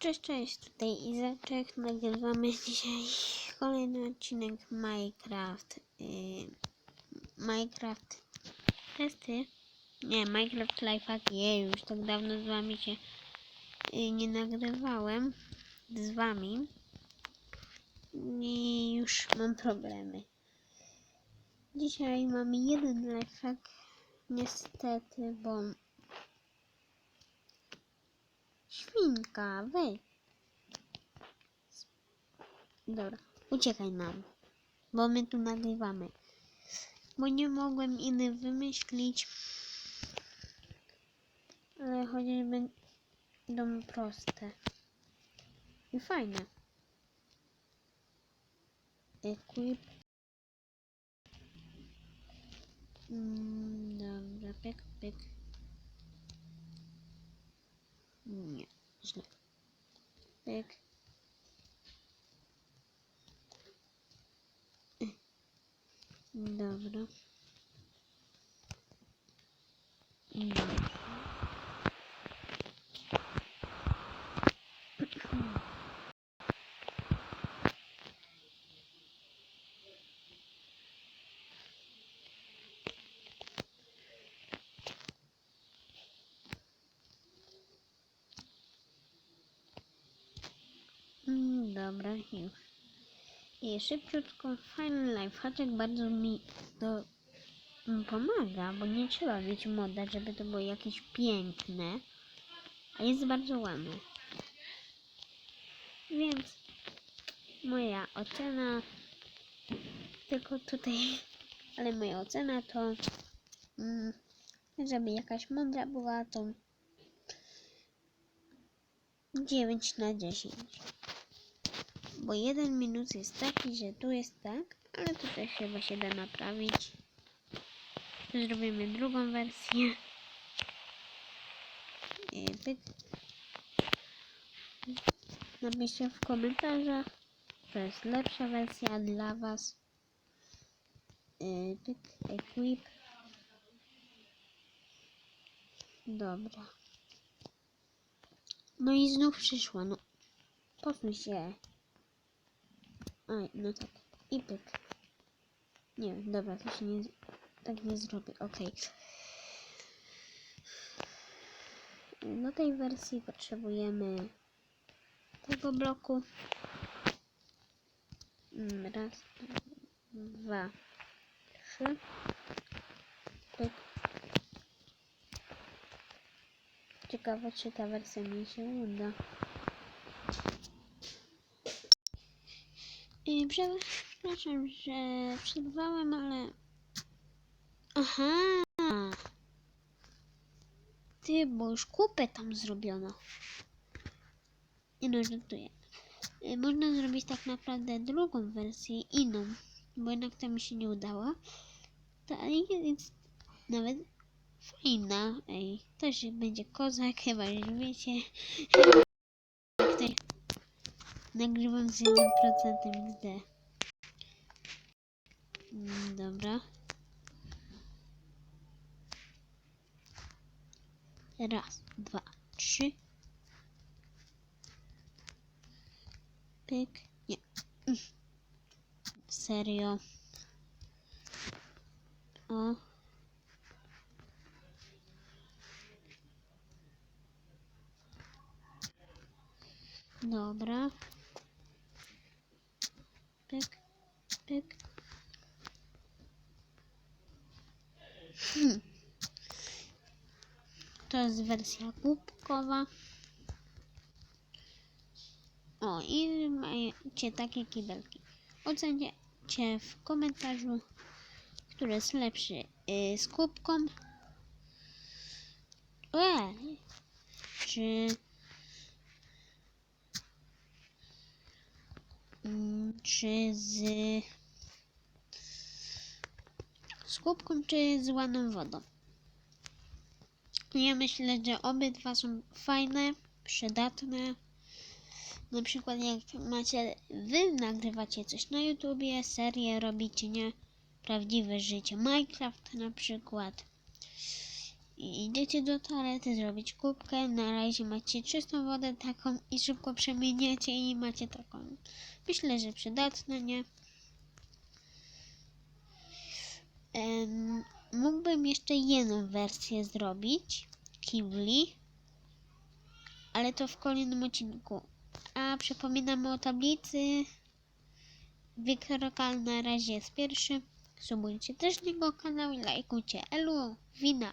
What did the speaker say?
Cześć, cześć, tutaj Izaczek. Nagrywamy dzisiaj kolejny odcinek Minecraft. Yy, Minecraft testy. Nie, Minecraft Lifehack. Je, już tak dawno z wami się yy, nie nagrywałem. Z wami. I już mam problemy. Dzisiaj mamy jeden lifehack. Niestety, bo Świnka, wej. Dobra, uciekaj nam, bo my tu nagrywamy. Bo nie mogłem innych wymyślić, ale chociaż będą proste i fajne. Equip. Mm, dobra, pyk, pyk. Nie, źle. Pyk. Dobra. Dobra. Mm, Dobra, już. I szybciutko, fajny lifehack bardzo mi to pomaga, bo nie trzeba mieć moda, żeby to było jakieś piękne, a jest bardzo ładne. Więc moja ocena, tylko tutaj, ale moja ocena to, mm, żeby jakaś mądra była, to 9 na 10 bo jeden minus jest taki, że tu jest tak, ale też chyba się da naprawić. Zrobimy drugą wersję. Napiszcie w komentarzach, to jest lepsza wersja dla Was. I Pyk, equip. Dobra. No i znów przyszła, no. Posuń się. Aj, no tak. I pyk. Nie dobra, to się nie... Tak nie zrobię, okej. Do tej wersji potrzebujemy tego bloku. Mm, Raz, dwa, trzy. Pyk. Ciekawe, czy ta wersja mi się uda. Przepraszam, że przerwałem, ale... Aha! Ty, bo już kupę tam zrobiono. Nie no, żartuję. Y, Można zrobić tak naprawdę drugą wersję, inną, bo jednak to mi się nie udało. Ta jest nawet fajna. Ej, też będzie kozak, chyba już wiecie. Nagrywam z 1% XD. Mm, Dobra. Raz, dwa, trzy. Pyk. Nie. Serio. O. Dobra. Pyk, Hmm. To jest wersja kubkowa. O, i macie takie kibelki. Ocencie w komentarzu, który jest lepszy yy, z kubką. E, czy Mm, czy z z kubką, czy z łaną wodą. Ja myślę, że obydwa są fajne, przydatne. Na przykład jak macie, wy nagrywacie coś na YouTubie, serię robicie, nie? Prawdziwe życie, Minecraft na przykład. i idziecie do toalety zrobić kubkę, na razie macie czystą wodę taką i szybko przemieniacie i macie taką. Myślę, że przydatne, nie? Mógłbym jeszcze jedną wersję zrobić kibli, ale to w kolejnym odcinku. A przypominam o tablicy. Wiktor Kal na razie jest pierwszy. Subujcie też jego kanał i lajkujcie. Elu, wina.